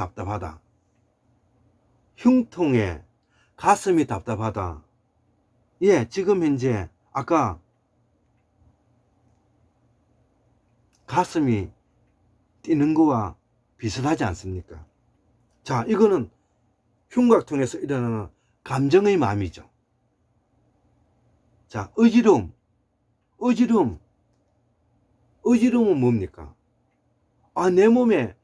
답답하다. 흉통에 가슴이 답답하다. 예, 지금 현재 아까 가슴이 뛰는 거와 비슷하지 않습니까? 자, 이거는 흉곽통에서 일어나는 감정의 마음이죠. 자, 어지러움. 어지러움. 어지러움은 뭡니까? 아, 내 몸에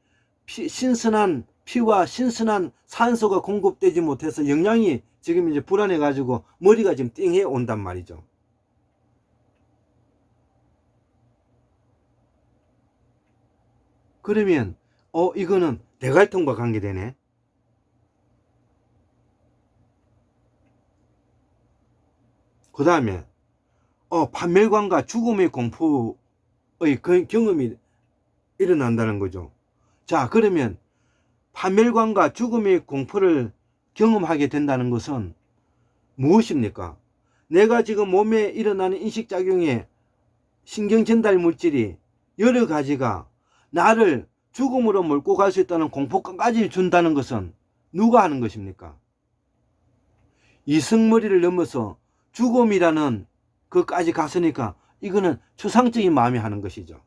피- 신선한 피와 신선한 산소가 공급되지 못해서 영양이 지금 이제 불안해 가지고 머리가 지금 띵해 온단 말이죠. 그러면, 어, 이거는 대갈통과 관계되네. 그 다음에, 어, 판멸관과 죽음의 공포의 그 경험이 일어난다는 거죠. 자, 그러면 파멸관과 죽음의 공포를 경험하게 된다는 것은 무엇입니까? 내가 지금 몸에 일어나는 인식작용에 신경 전달 물질이 여러 가지가 나를 죽음으로 몰고 갈 수 있다는 공포감까지 준다는 것은 누가 하는 것입니까? 이승머리를 넘어서 죽음이라는 그까지 갔으니까 이거는 추상적인 마음이 하는 것이죠.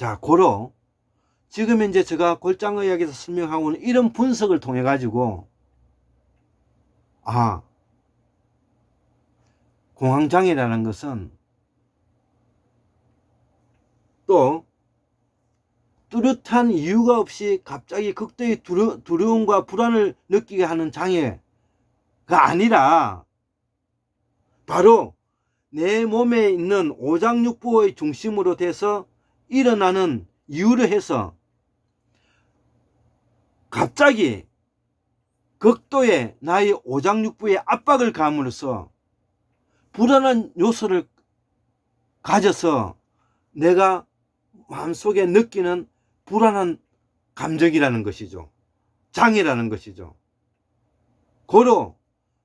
자, 고로 지금 현재 제가 골장의학에서 설명하고 있는 이런 분석을 통해 가지고 아 공황장애라는 것은 또 뚜렷한 이유가 없이 갑자기 극도의 두려, 두려움과 불안을 느끼게 하는 장애가 아니라 바로 내 몸에 있는 오장육부의 중심으로 돼서 일어나는 이유를 해서 갑자기 극도의 나의 오장육부에 압박을 감으로써 불안한 요소를 가져서 내가 마음속에 느끼는 불안한 감정이라는 것이죠. 장애라는 것이죠. 고로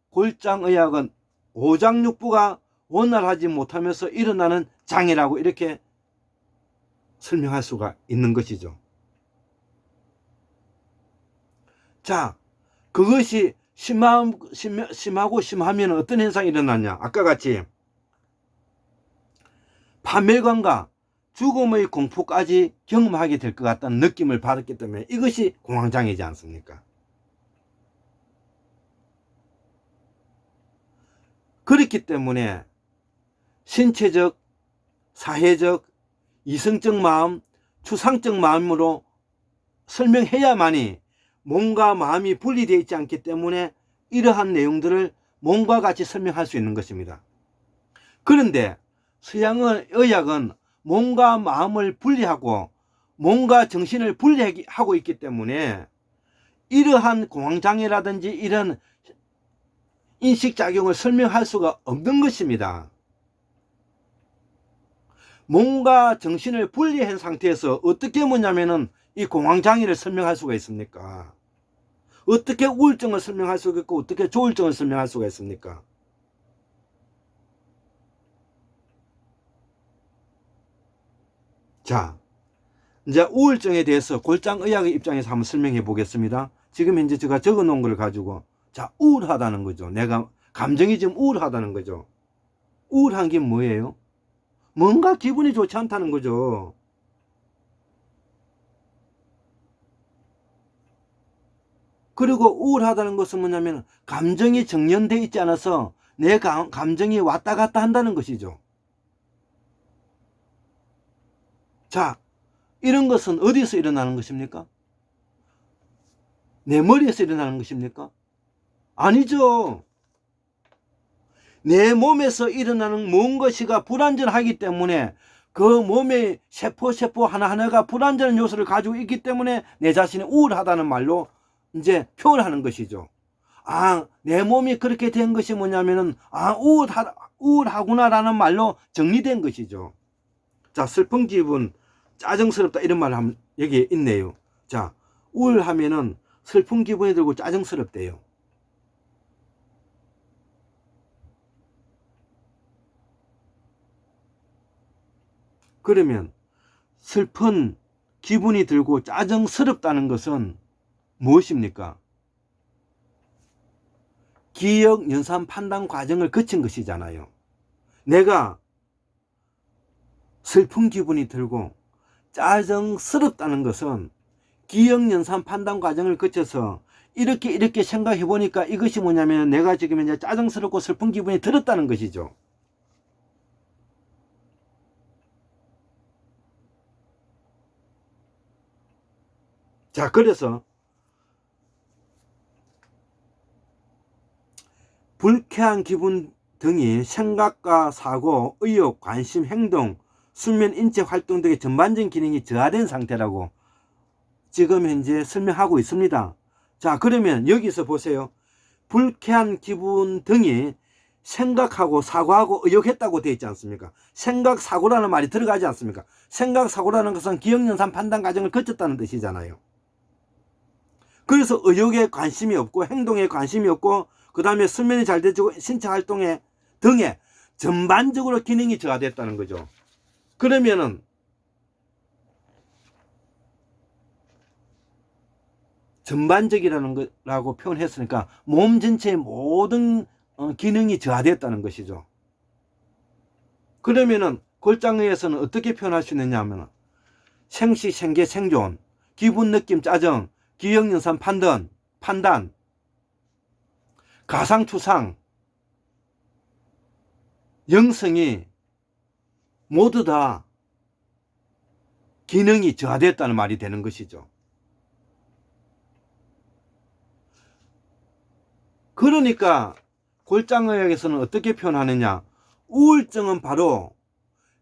골장의학은 오장육부가 원활하지 못하면서 일어나는 장애라고 이렇게 설명할 수가 있는 것이죠. 자, 그것이 심함, 심, 심하고 심하면 어떤 현상이 일어나냐? 아까 같이 파멸감과 죽음의 공포까지 경험하게 될 것 같다는 느낌을 받았기 때문에 이것이 공황장애지 않습니까? 그렇기 때문에 신체적, 사회적, 이성적 마음, 추상적 마음으로 설명해야만이 몸과 마음이 분리되어 있지 않기 때문에 이러한 내용들을 몸과 같이 설명할 수 있는 것입니다. 그런데 서양의 의학은 몸과 마음을 분리하고 몸과 정신을 분리하고 있기 때문에 이러한 공황장애라든지 이런 인식작용을 설명할 수가 없는 것입니다. 몸과 정신을 분리한 상태에서 어떻게 뭐냐면은 이 공황장애를 설명할 수가 있습니까? 어떻게 우울증을 설명할 수가 있고 어떻게 조울증을 설명할 수가 있습니까? 자, 이제 우울증에 대해서 골장의학의 입장에서 한번 설명해 보겠습니다. 지금 현재 제가 적어 놓은 걸 가지고 자, 우울하다는 거죠. 내가 감정이 지금 우울하다는 거죠. 우울한 게 뭐예요? 뭔가 기분이 좋지 않다는 거죠. 그리고 우울하다는 것은 뭐냐면 감정이 정연되어 있지 않아서 내 감, 감정이 왔다 갔다 한다는 것이죠. 자, 이런 것은 어디서 일어나는 것입니까? 내 머리에서 일어나는 것입니까? 아니죠. 내 몸에서 일어나는 무엇인가 불안전하기 때문에 그 몸의 세포 세포 하나하나가 불안전한 요소를 가지고 있기 때문에 내 자신이 우울하다는 말로 이제 표현하는 것이죠. 아, 내 몸이 그렇게 된 것이 뭐냐면은 아, 우울하, 우울하구나라는 말로 정리된 것이죠. 자, 슬픈 기분, 짜증스럽다 이런 말 하면 여기에 있네요. 자, 우울하면은 슬픈 기분이 들고 짜증스럽대요. 그러면 슬픈 기분이 들고 짜증스럽다는 것은 무엇입니까? 기억 연산 판단 과정을 거친 것이잖아요. 내가 슬픈 기분이 들고 짜증스럽다는 것은 기억 연산 판단 과정을 거쳐서 이렇게 이렇게 생각해 보니까 이것이 뭐냐면 내가 지금 이제 짜증스럽고 슬픈 기분이 들었다는 것이죠. 자, 그래서 불쾌한 기분 등이 생각과 사고, 의욕, 관심, 행동, 수면, 인체 활동 등의 전반적인 기능이 저하된 상태라고 지금 현재 설명하고 있습니다. 자, 그러면 여기서 보세요. 불쾌한 기분 등이 생각하고 사고하고 의욕했다고 되어 있지 않습니까? 생각, 사고라는 말이 들어가지 않습니까? 생각, 사고라는 것은 기억연산 판단 과정을 거쳤다는 뜻이잖아요. 그래서 의욕에 관심이 없고 행동에 관심이 없고 그 다음에 수면이 잘 되고 신체 활동에 등에 전반적으로 기능이 저하됐다는 거죠. 그러면은 전반적이라는 거라고 표현했으니까 몸 전체의 모든 어, 기능이 저하됐다는 것이죠. 그러면은 골장의에서는 어떻게 표현할 수 있느냐 하면 생시, 생계, 생존, 기분, 느낌, 짜증, 기억, 연산, 판단, 판단, 가상, 추상, 영성이 모두 다 기능이 저하됐다는 말이 되는 것이죠. 그러니까 골장의학에서는 어떻게 표현하느냐? 우울증은 바로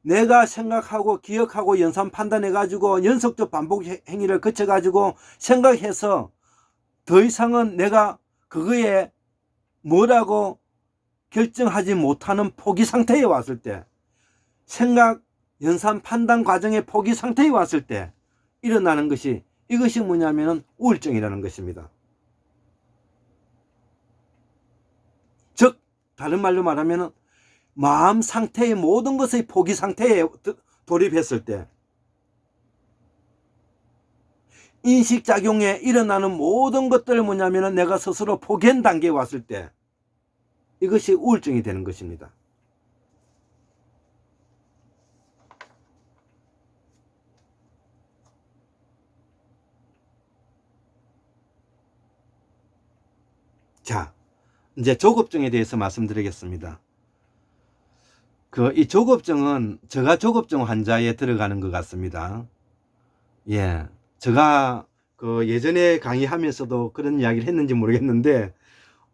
내가 생각하고 기억하고 연산 판단해 가지고 연속적 반복 행위를 거쳐 가지고 생각해서 더 이상은 내가 그거에 뭐라고 결정하지 못하는 포기 상태에 왔을 때 생각 연산 판단 과정의 포기 상태에 왔을 때 일어나는 것이 이것이 뭐냐면은 우울증이라는 것입니다. 즉 다른 말로 말하면은 마음 상태의 모든 것의 포기 상태에 돌입했을 때 인식 작용에 일어나는 모든 것들을 뭐냐면은 내가 스스로 포기한 단계에 왔을 때 이것이 우울증이 되는 것입니다. 자, 이제 조급증에 대해서 말씀드리겠습니다. 그 이 조급증은 제가 조급증 환자에 들어가는 것 같습니다. 예, 제가 그 예전에 강의하면서도 그런 이야기를 했는지 모르겠는데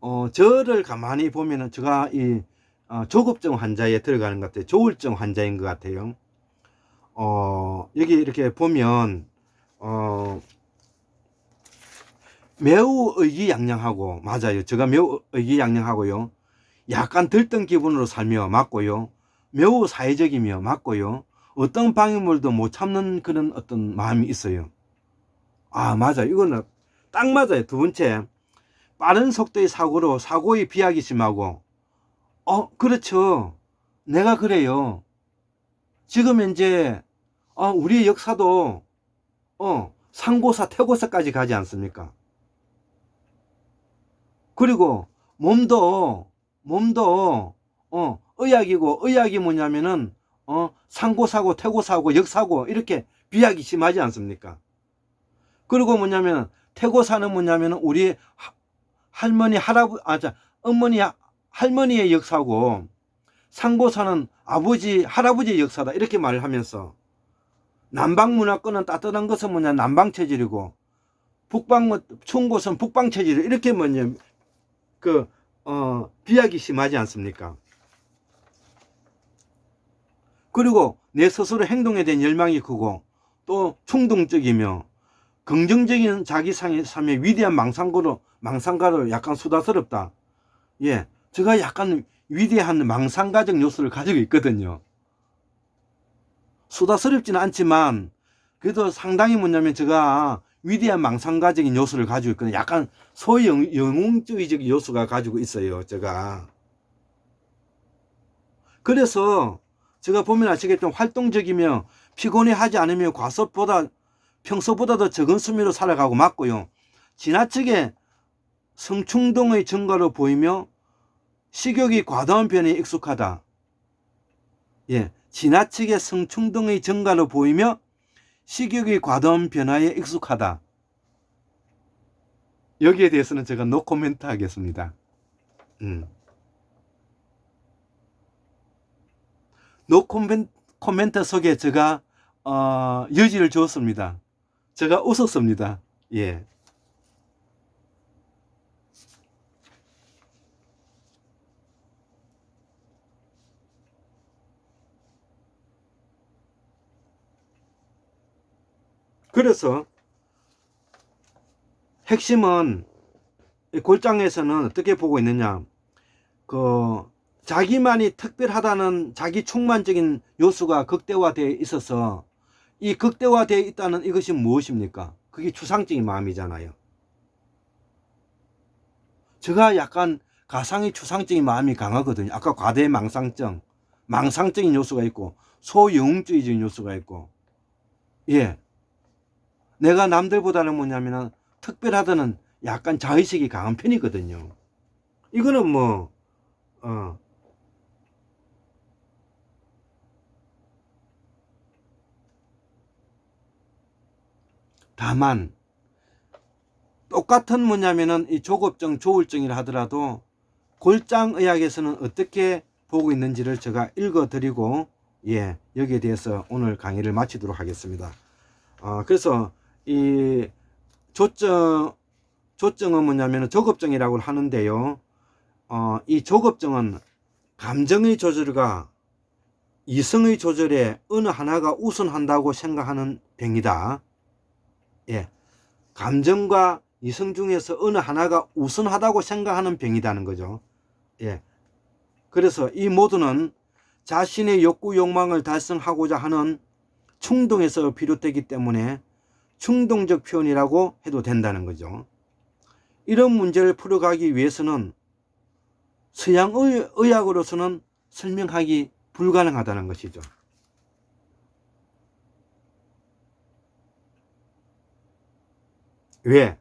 어 저를 가만히 보면은 제가 이 어, 조급증 환자에 들어가는 것 같아요. 조울증 환자인 것 같아요. 어 여기 이렇게 보면 어 매우 의기양양하고 맞아요. 제가 매우 의기양양하고요. 약간 들뜬 기분으로 살며 맞고요. 매우 사회적이며 맞고요. 어떤 방해물도 못 참는 그런 어떤 마음이 있어요. 아 맞아 이거는 딱 맞아요. 두 번째 빠른 속도의 사고로 사고의 비약이 심하고 어 그렇죠. 내가 그래요. 지금 현재 어, 우리의 역사도 어 상고사 태고사까지 가지 않습니까? 그리고 몸도 몸도 어 의학이고 의학이 뭐냐면은 어 상고사고 태고사고 역사고 이렇게 비약이 심하지 않습니까? 그리고 뭐냐면 태고사는 뭐냐면 우리 하, 할머니 할아버 아자 어머니 할머니의 역사고 상고사는 아버지 할아버지의 역사다 이렇게 말을 하면서 남방 문화권은 따뜻한 것은 뭐냐 남방 체질이고 북방 추운 곳은 북방 체질 이렇게 뭐냐 그, 어, 비약이 심하지 않습니까? 그리고 내 스스로 행동에 대한 열망이 크고 또 충동적이며 긍정적인 자기 삶의 위대한 망상가로, 망상가로 약간 수다스럽다. 예. 제가 약간 위대한 망상가적 요소를 가지고 있거든요. 수다스럽지는 않지만 그래도 상당히 뭐냐면 제가 위대한 망상가적인 요소를 가지고 있거든요. 약간 소위 영웅주의적 요소가 가지고 있어요. 제가. 그래서 제가 보면 아시겠지만 활동적이며 피곤해하지 않으며 과속보다 평소보다 더 적은 수미로 살아가고 맞고요. 지나치게 성충동의 증가로 보이며 식욕이 과다한 편에 익숙하다. 예, 지나치게 성충동의 증가로 보이며 식욕이 과다한 변화에 익숙하다. 여기에 대해서는 제가 노 코멘트 하겠습니다. 음. 노 코멘트, 코멘트 속에 제가 어, 여지를 주었습니다. 제가 웃었습니다. 예. 그래서 핵심은 이 골장에서는 어떻게 보고 있느냐. 그 자기만이 특별하다는 자기 충만적인 요소가 극대화되어 있어서 이 극대화되어 있다는 이것이 무엇입니까? 그게 추상적인 마음이잖아요. 제가 약간 가상의 추상적인 마음이 강하거든요. 아까 과대망상증, 망상적인 요소가 있고 소영웅주의적인 요소가 있고 예. 내가 남들보다는 뭐냐면은 특별하다는 약간 자의식이 강한 편이거든요. 이거는 뭐, 어, 다만, 똑같은 뭐냐면은 이 조급증, 조울증이라 하더라도 골장의학에서는 어떻게 보고 있는지를 제가 읽어드리고, 예, 여기에 대해서 오늘 강의를 마치도록 하겠습니다. 어, 그래서 이 조증, 조증은 뭐냐면 조급증이라고 하는데요. 어, 이 조급증은 감정의 조절과 이성의 조절에 어느 하나가 우선한다고 생각하는 병이다. 예. 감정과 이성 중에서 어느 하나가 우선하다고 생각하는 병이다는 거죠. 예. 그래서 이 모두는 자신의 욕구 욕망을 달성하고자 하는 충동에서 비롯되기 때문에 충동적 표현이라고 해도 된다는 거죠. 이런 문제를 풀어가기 위해서는 서양 의학으로서는 설명하기 불가능하다는 것이죠. 왜?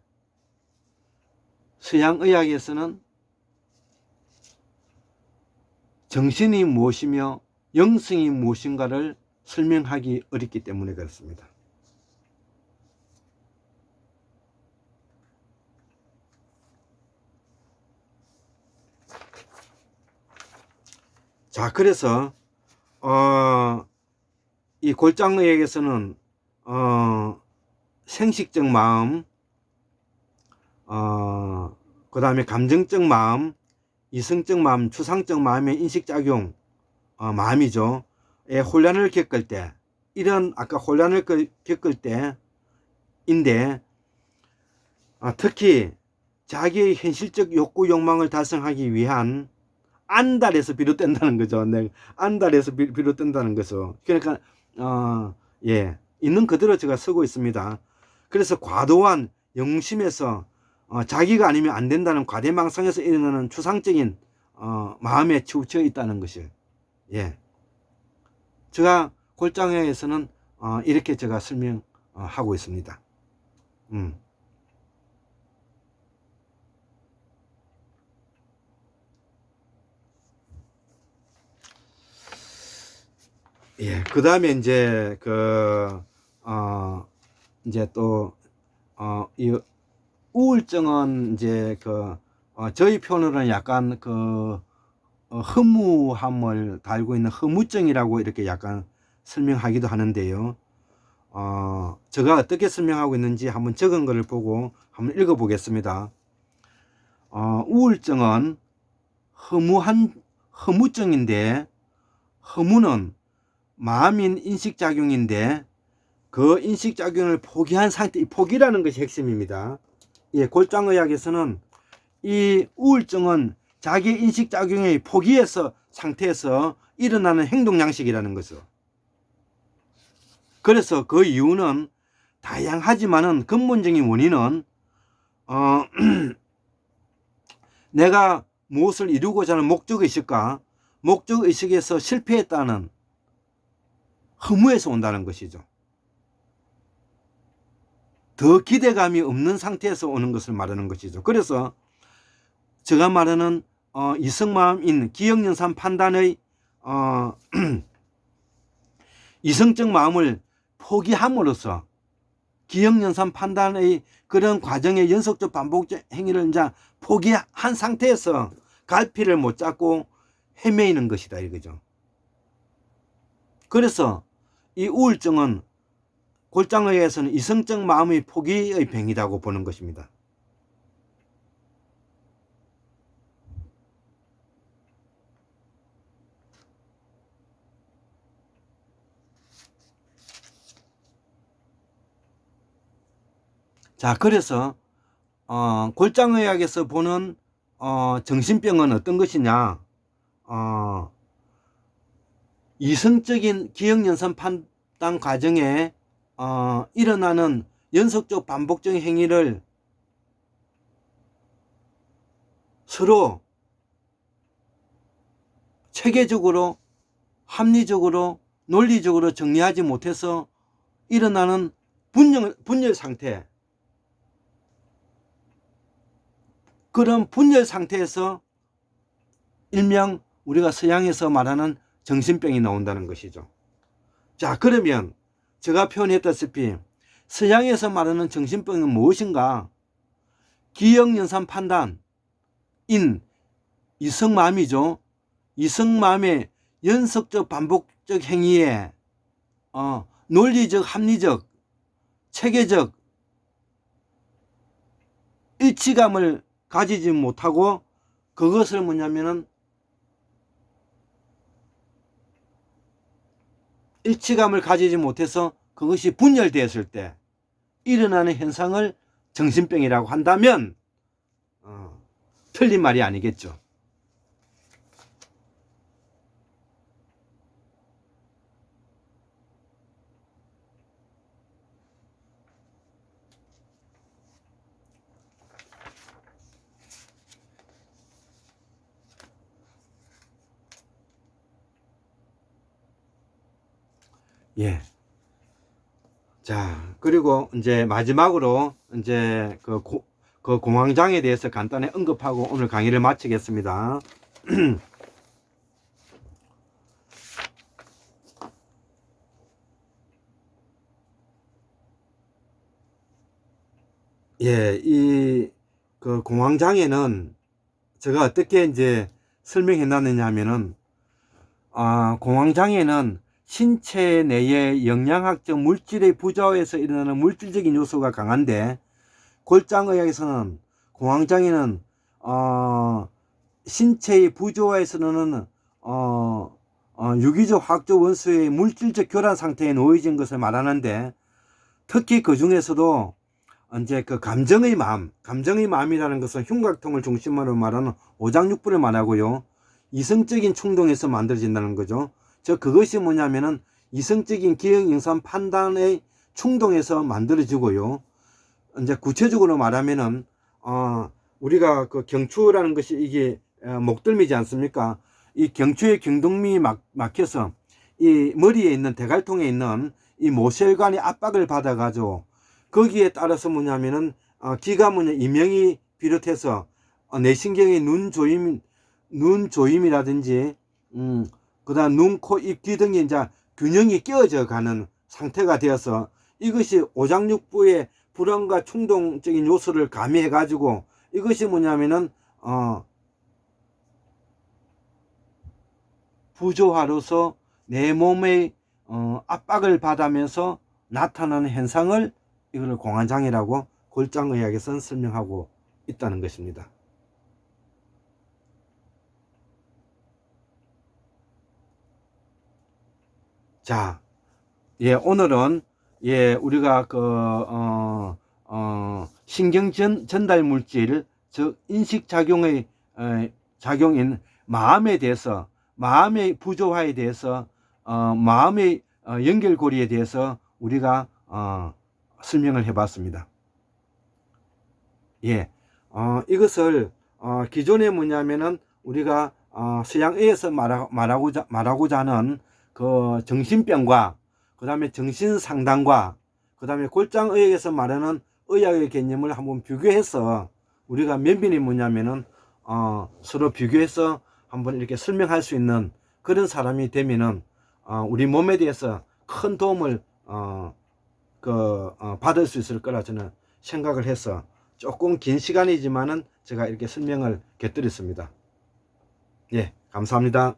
서양 의학에서는 정신이 무엇이며 영성이 무엇인가를 설명하기 어렵기 때문에 그렇습니다. 자, 그래서 어, 이 골장의학에서는 어, 생식적 마음, 어, 그 다음에 감정적 마음, 이성적 마음, 추상적 마음의 인식작용, 어, 마음이죠. 에 혼란을 겪을 때, 이런 아까 혼란을 겪을 때인데, 어, 특히 자기의 현실적 욕구, 욕망을 달성하기 위한 안달에서 비롯된다는 거죠. 네. 안달에서 비, 비롯된다는 거죠. 그러니까 어, 예 있는 그대로 제가 쓰고 있습니다. 그래서 과도한 영심에서 어, 자기가 아니면 안 된다는 과대망상에서 일어나는 추상적인 어, 마음에 치우쳐 있다는 것을 예 제가 골장에서는 어, 이렇게 제가 설명하고 있습니다. 음. 예, 그 다음에 이제 그, 어, 이제 또, 어, 이 우울증은 이제 그, 어, 저희 표현으로는 약간 그, 어, 허무함을 달고 있는 허무증이라고 이렇게 약간 설명하기도 하는데요. 어, 제가 어떻게 설명하고 있는지 한번 적은 것을 보고 한번 읽어 보겠습니다. 어, 우울증은 허무한, 허무증인데, 허무는 마음인 인식작용인데 그 인식작용을 포기한 상태, 포기라는 것이 핵심입니다. 예, 골장의학에서는 이 우울증은 자기 인식 작용의 포기에서 상태에서 일어나는 행동 양식이라는 것을. 그래서 그 이유는 다양하지만은 근본적인 원인은 어, 내가 무엇을 이루고자 하는 목적의식과 목적의식에서 실패했다는 허무해서 온다는 것이죠. 더 기대감이 없는 상태에서 오는 것을 말하는 것이죠. 그래서 제가 말하는 어, 이성마음인 기억연산 판단의 어, 이성적 마음을 포기함으로써 기억연산 판단의 그런 과정의 연속적 반복적 행위를 이제 포기한 상태에서 갈피를 못 잡고 헤매이는 것이다 이거죠. 그래서 이 우울증은 골장의에서는 이성적 마음의 포기의 병이라고 보는 것입니다. 자, 그래서 어, 골장의학에서 보는 어, 정신병은 어떤 것이냐? 어, 이성적인 기억연산 판단 과정에 어, 일어나는 연속적 반복적인 행위를 서로 체계적으로 합리적으로 논리적으로 정리하지 못해서 일어나는 분열, 분열 상태 그런 분열 상태에서 일명 우리가 서양에서 말하는 정신병이 나온다는 것이죠. 자, 그러면 제가 표현했다시피 서양에서 말하는 정신병은 무엇인가? 기억연산 판단 인 이성마음이죠. 이성마음의 연속적 반복적 행위에 어, 논리적, 합리적, 체계적 일치감을 가지지 못하고 그것을 뭐냐면은 일치감을 가지지 못해서 그것이 분열되었을 때 일어나는 현상을 정신병이라고 한다면 어, 틀린 말이 아니겠죠. 예. 자, 그리고 이제 마지막으로 이제 그, 고, 그 공황장에 대해서 간단히 언급하고 오늘 강의를 마치겠습니다. 예, 이 그 공황장애는 제가 어떻게 이제 설명해 놨느냐 하면은 아, 공황장애는 신체 내에 영양학적 물질의 부조에서 일어나는 물질적인 요소가 강한데 골장의학에서는 공황장애는 어, 신체의 부조화에서는 어, 어, 유기적 화학적 원소의 물질적 교란 상태에 놓여진 것을 말하는데 특히 그 중에서도 이제 그 감정의 마음, 감정의 마음이라는 것은 흉곽통을 중심으로 말하는 오장육부를 말하고요. 이성적인 충동에서 만들어진다는 거죠. 즉 그것이 뭐냐면은 이성적인 기억 영상 판단의 충동에서 만들어지고요. 이제 구체적으로 말하면은 어 우리가 그 경추라는 것이 이게 어, 목덜미지 않습니까? 이 경추의 경동미 막 막혀서 이 머리에 있는 대갈통에 있는 이 모세혈관이 압박을 받아 가지고 거기에 따라서 뭐냐면은 어, 기가 뭐냐 이명이 비롯해서 어, 내신경의 눈 조임 눈 조임이라든지 음, 그다음 눈, 코, 입, 귀 등이 이제 균형이 깨어져 가는 상태가 되어서 이것이 오장육부의 불안과 충동적인 요소를 가미해 가지고 이것이 뭐냐면은 어 부조화로서 내 몸의 어 압박을 받으면서 나타나는 현상을 이거를 공황장애라고 골장의학에서는 설명하고 있다는 것입니다. 자, 예, 오늘은 예, 우리가 그, 어, 어, 신경 전, 전달 물질, 즉, 인식 작용의, 어, 작용인 마음에 대해서, 마음의 부조화에 대해서, 어, 마음의 어, 연결고리에 대해서 우리가, 어, 설명을 해 봤습니다. 예, 어, 이것을, 어, 기존에 뭐냐면은 우리가, 어, 서양의에서 말하, 말하고자, 말하고자 하는 그 정신병과 그 다음에 정신 상담과 그 다음에 골장의학에서 말하는 의학의 개념을 한번 비교해서 우리가 면면이 뭐냐면은 어, 서로 비교해서 한번 이렇게 설명할 수 있는 그런 사람이 되면은 어, 우리 몸에 대해서 큰 도움을 어, 그, 어, 받을 수 있을 거라 저는 생각을 해서 조금 긴 시간이지만은 제가 이렇게 설명을 곁들였습니다. 예, 감사합니다.